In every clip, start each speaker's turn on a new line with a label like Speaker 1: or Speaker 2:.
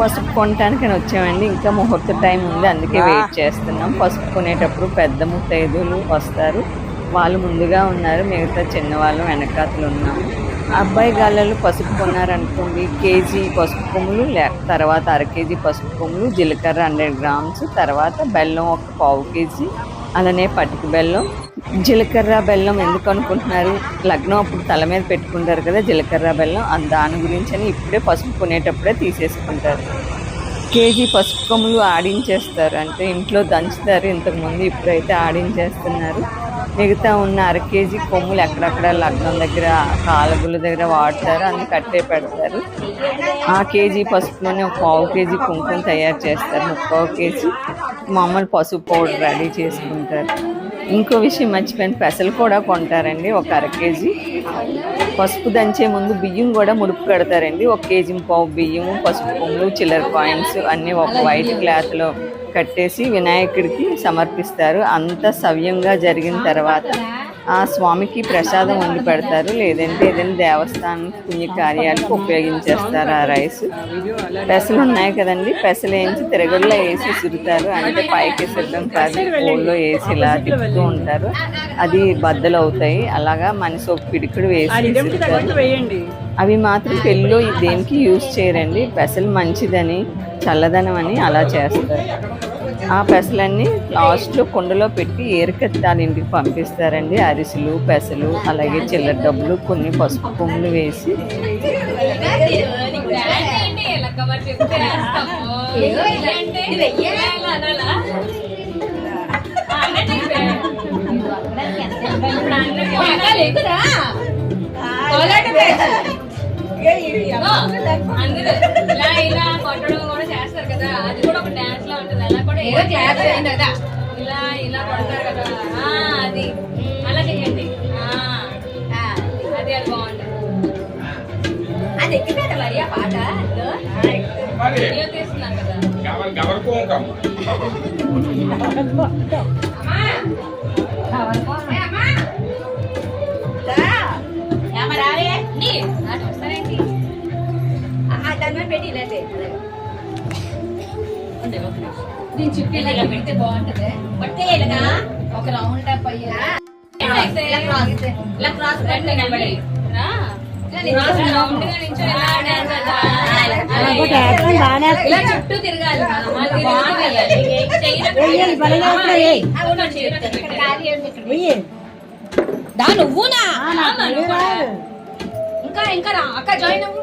Speaker 1: పసుపు కొనటానికి వచ్చామండి. ఇంకా ముహూర్త టైం ఉంది. అందుకే వెయిట్ చేస్తున్నాం. పసుపు కొనేటప్పుడు పెద్ద ముత్తైదులు వస్తారు. వాళ్ళు ముందుగా ఉన్నారు. మిగతా చిన్నవాళ్ళు వెనకాతలు ఉన్నాము. అబ్బాయి గాళ్ళలు పసుపు కొన్నారనుకోండి కేజీ పసుపు కొమ్ములు తర్వాత అర కేజీ పసుపు కొమ్ములు జీలకర్ర హండ్రెడ్ గ్రామ్స్ తర్వాత బెల్లం ఒక పావు కేజీ అలానే పటిక బెల్లం జీలకర్ర బెల్లం ఎందుకు అనుకుంటున్నారు? లగ్నం అప్పుడు తల మీద పెట్టుకుంటారు కదా జీలకర్ర బెల్లం. దాని గురించి అని ఇప్పుడే పసుపు కొనేటప్పుడే తీసేసుకుంటారు. కేజీ పసుపు కొమ్ములు ఆడించేస్తారు. అంటే ఇంట్లో దంచుతారు. ఇంతకుముందు ఇప్పుడైతే ఆడించేస్తున్నారు. మిగతా ఉన్న అర కేజీ కొమ్ములు ఎక్కడెక్కడ లగ్నం దగ్గర కాలగుల దగ్గర వాడతారు. అన్ని కట్టే పెడతారు. ఆ కేజీ పసుపులోనే ఒక పావు కేజీ కుంకుమ తయారు చేస్తారు. ముప్పావు కేజీ. మామూలు పసుపు పౌడర్ రెడీ చేసుకుంటారు. ఇంకో విషయం మర్చిపోయిన పెసలు కూడా కొంటారండి ఒక అర కేజీ. పసుపు దంచే ముందు బియ్యం కూడా ముడుపు కడతారండి ఒక కేజీ పావు బియ్యము పసుపు పొంగులు చిల్లర కాయిన్స్ అన్నీ ఒక వైట్ క్లాత్లో కట్టేసి వినాయకుడికి సమర్పిస్తారు. అంత సవ్యంగా జరిగిన తర్వాత ఆ స్వామికి ప్రసాదం వండి పెడతారు. లేదంటే ఏదైనా దేవస్థానం పుణ్య కార్యాలకు ఉపయోగించేస్తారు ఆ రైస్. పెసలు ఉన్నాయి కదండి. పెసలు వేయించి తిరగల్లో వేసి సురుతారు అంటే పైకి సిద్ధం కాదు కోల్లో వేసి ఇలా తిప్పుతూ ఉంటారు. అది బద్దలు అవుతాయి. అలాగా మనిషి ఒక పిడికుడు వేసి అవి మాత్రం పెళ్ళిలో దేనికి యూజ్ చేయరండి. పెసలు మంచిదని చల్లదనం అని అలా చేస్తారు. ఆ పెసలన్నీ లాస్ట్లో కుండలో పెట్టి ఏరుకెత్తాలి ఇంటికి పంపిస్తారండి. అరిసెలు పెసలు అలాగే చిల్లర డబ్బులు కొన్ని పసుపు కొమ్ములు వేసి.
Speaker 2: అందులో ఇలా ఇలా కొట్టడం కూడా చేస్తారు కదా. అది కూడా ఒక డాన్స్ లా ఉంటుంది ఏదో చేస్తారు కదా. ఇలా ఇలా కొడతారు కదా. అది. అలా చేయండి. అది అది బాగుంటుంది అది ఎక్కిపోయాడు మరి ఆ పాట? అందులో?
Speaker 3: మరి
Speaker 2: వీడియో తీస్తున్నాం కదా. పెట్టి ఇలా దీని చుట్టూ ఇలా పెడితే బాగుంటది పట్టే ఇలాగా ఒక రౌండ్ అప్ అయ్యేలా ఇలా క్రాస్ ఇలా క్రాస్ రండి నిలబడి రా. క్రాస్ రౌండ్గా నించో ఇలా డాన్స్ చేయాలి. ఇలా చుట్టూ తిరగాలి మళ్ళీ తిరగాలి. చెయ్యి అవును, చెయ్యి పెట్టండి. దా నువ్వునా ఆమా, నువ్వు కూడా. ఇంకా ఇంకా రా అక్క జాయిన్ అవ్వు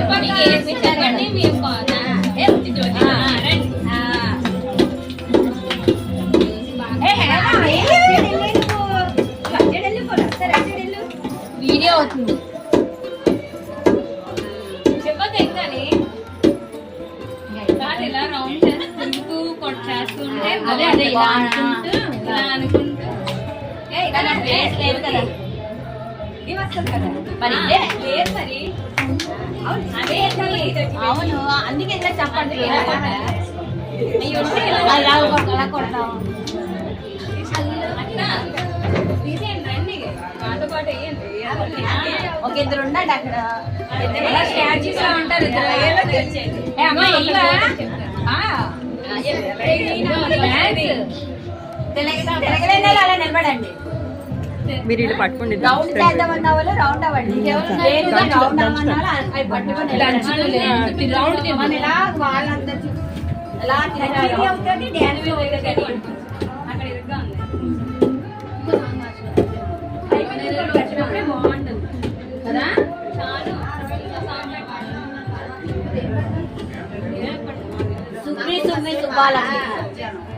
Speaker 2: లేదుగా రౌండ్ అవ్వమన్న వాళ్ళు అవి పట్టుకొని నిలబడండి. రౌండ్ మన ఇలా వాళ్ళందరి చుట్టూ ఇలా తిరగాలి అవుతుంది డ్యాన్స్ అవుతుంది అక్కడ ఇరుగ్గా ఉంది అయిపోయిన పెట్టినప్పుడే బాగుంటుంది కదా చాలు సుగ్రీ సుగ్రీ సుబ్బాలండి ఏది మా అంత హా.
Speaker 4: కాదు ఇంకోటి వస్తుంది మరి
Speaker 2: నాన్న, నా ఫోన్ ఎక్కడ పెట్టావు
Speaker 4: నా తెచ్చి
Speaker 2: అందరూ నీ- అయిపోయిందా? ఇచ్చావా? ఏ క్లాస్ ఇది?
Speaker 4: రేపు ఇంకా స్కూల్లో వేయలేదు ఇయర్ వేస్తాడు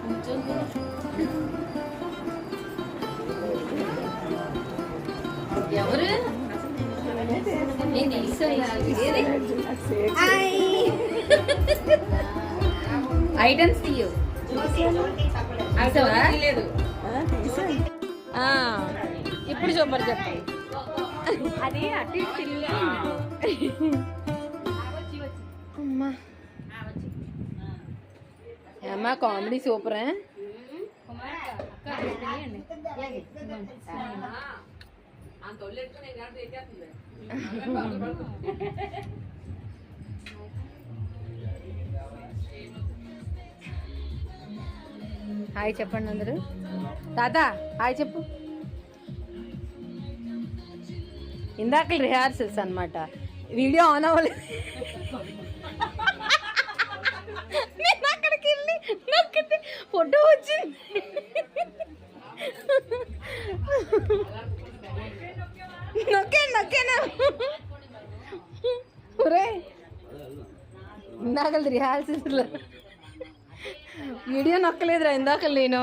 Speaker 2: కూర్చొని ఎవరు నేను ఐటమ్స్ తీయు అసలా లేదు
Speaker 4: ఇప్పుడు చూపరు చెప్పండి అది అటు ఇటు తిరిగి అమ్మా అమ్మా కామెడీ సూపర్ హాయ్ చెప్పండి అందరూ. తాత హాయ్ చెప్పు. ఇందాక రిహార్సల్స్ అనమాట వీడియో ఆన్ అవ్వలేదు. నేను అక్కడికి వెళ్ళి ఫోటో వచ్చింది. నొక్కాను నొక్కాను ఒరే ఇందాక రిహార్సల్స్ వీడియో నొక్కలేదురా ఇందాక నేను.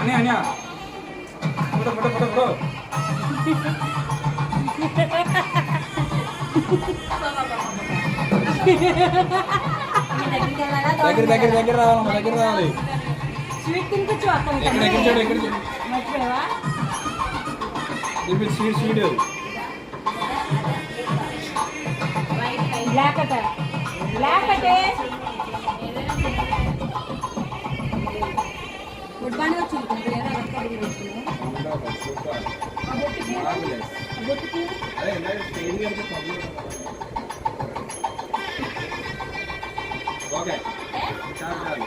Speaker 3: boy.
Speaker 5: భవానీ గారు రమ్మా నాకు రమ్మనే ఫోన్
Speaker 3: ఏమైంది అని అన్యా ఫోటో ఫోటో ఫోటో ఫోటో దగ్గర దగ్గర దగ్గర రావాలమ్మా దగ్గర రావాలి
Speaker 4: స్వీట్ తినిపించు అక్కడ
Speaker 3: ఎక్కడ ఎక్కడ చూడు ఎక్కడ చూడు
Speaker 4: మర్చిపోయావా
Speaker 3: దీని స్వీట్ స్వీట్
Speaker 4: బ్లాక్ అట బ్లాక్ అటే గుడ్ మార్నింగ్ వచ్చింది లేదా
Speaker 3: ఓకే చాలు చాలు